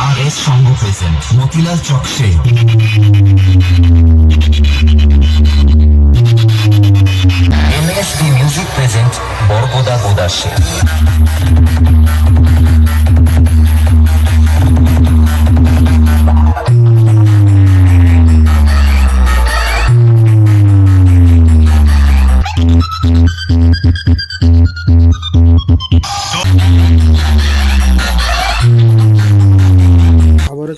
আর S সঙ্গ present Motilal চকসে MSB music present বরগোদা গোদাসে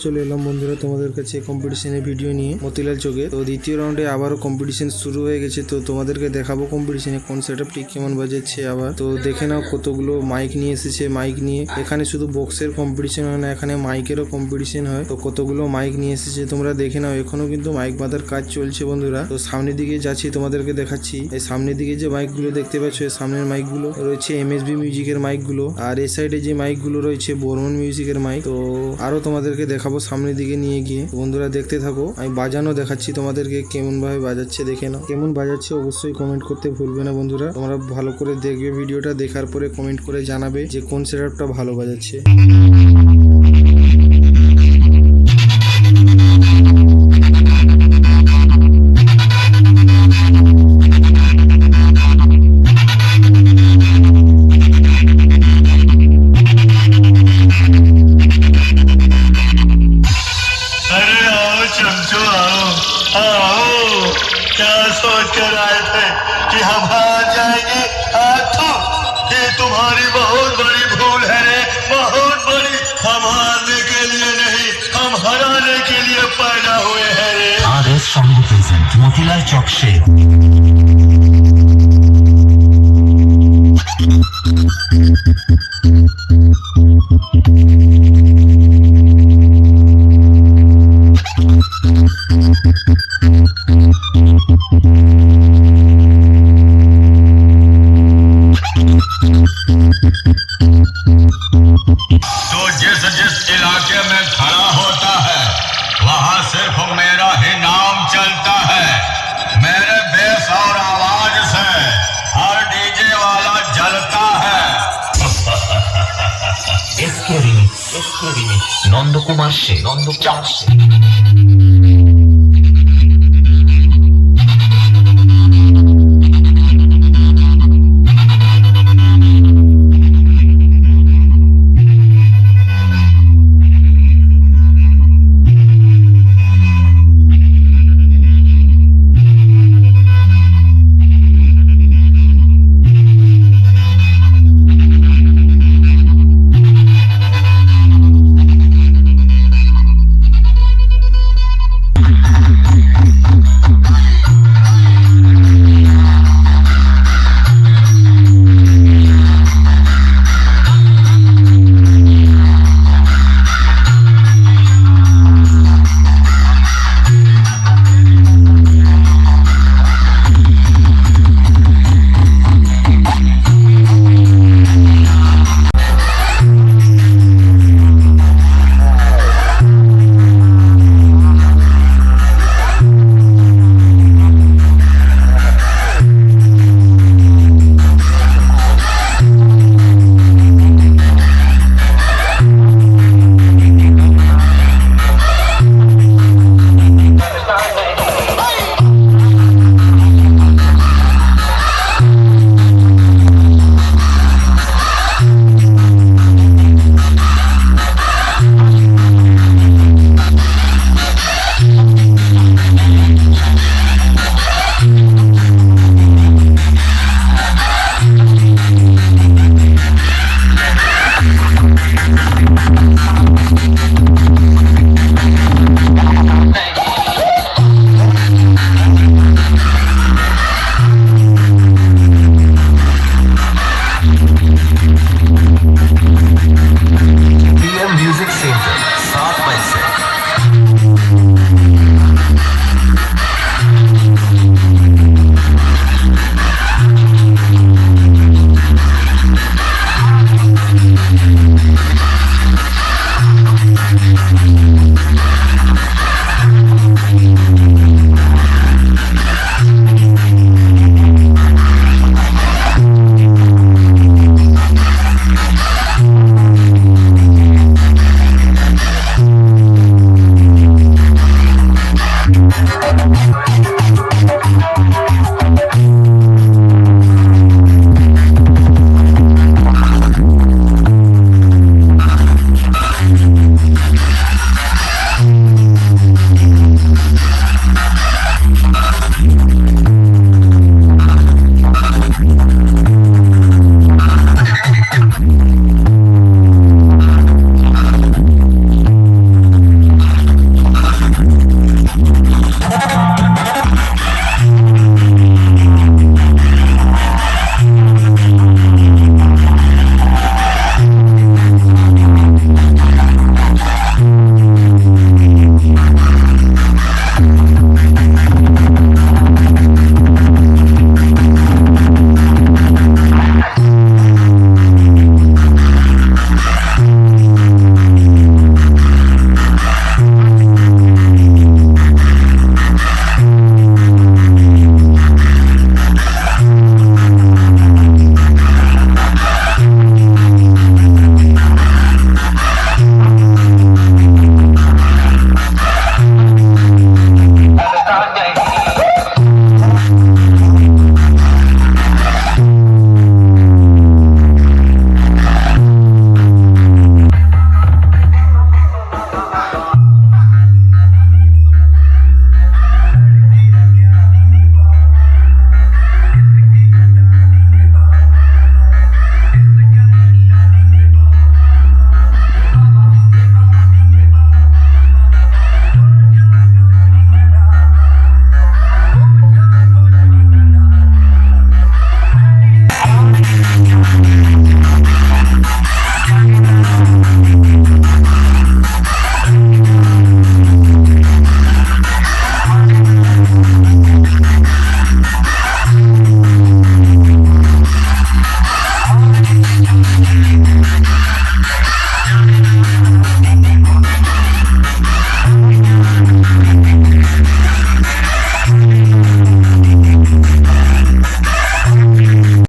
চলে এলাম বন্ধুরা তোমাদের কাছে কম্পিটিশনের ভিডিও নিয়ে মতিলাল চোখে। তো দ্বিতীয় রাউন্ডে আবারও কম্পিটিশন শুরু হয়ে গেছে। তো তোমাদেরকে দেখাবো কম্পিটিশনে কোন সেটআপটি কেমন বাজাচ্ছে আবার। তো দেখে নাও কতগুলো মাইক নিয়ে এসেছে। মাইক নিয়ে এখানে শুধু বক্সের কম্পিটিশন হয় না, এখানে মাইকেরও কম্পিটিশন হয়। তো কতগুলো মাইক নিয়ে এসেছে তোমরা দেখে নাও। এখনও কিন্তু মাইক বাঁধার কাজ চলছে বন্ধুরা। তো সামনের দিকে যাচ্ছি, তোমাদেরকে দেখাচ্ছি। এই সামনের দিকে যে মাইকগুলো দেখতে পাচ্ছ, এই সামনের মাইকগুলো রয়েছে এমএসবি মিউজিকের মাইকগুলো আর এই সাইডে যে মাইকগুলো রয়েছে বর্মন মিউজিকের মাইক তো আরও তোমাদেরকে দেখাবো সামনের দিকে নিয়ে গিয়ে। বন্ধুরা দেখতে থাকো, আমি বাজানো দেখাচ্ছি তোমাদেরকে কেমন ভাবে বাজাচ্ছে, দেখে নাও। কেমন বাজাচ্ছে অবশ্যই কমেন্ট করতে ভুলবে না বন্ধুরা। তোমরা ভালো করে দেখবে, ভিডিওটা দেখার পরে কমেন্ট করে জানাবে যে কোন সেটআপটা ভালো বাজাচ্ছে। कि हम हार जाएँगे हाथों, ये तुम्हारी बहुत बड़ी भूल है। बहुत बड़ी। हम हारने के लिए नहीं, हम हराने के लिए पैदा हुए हैं रे। R S present Motilal Chowk Sheikh Nandakumar সে নন্দকুমার সে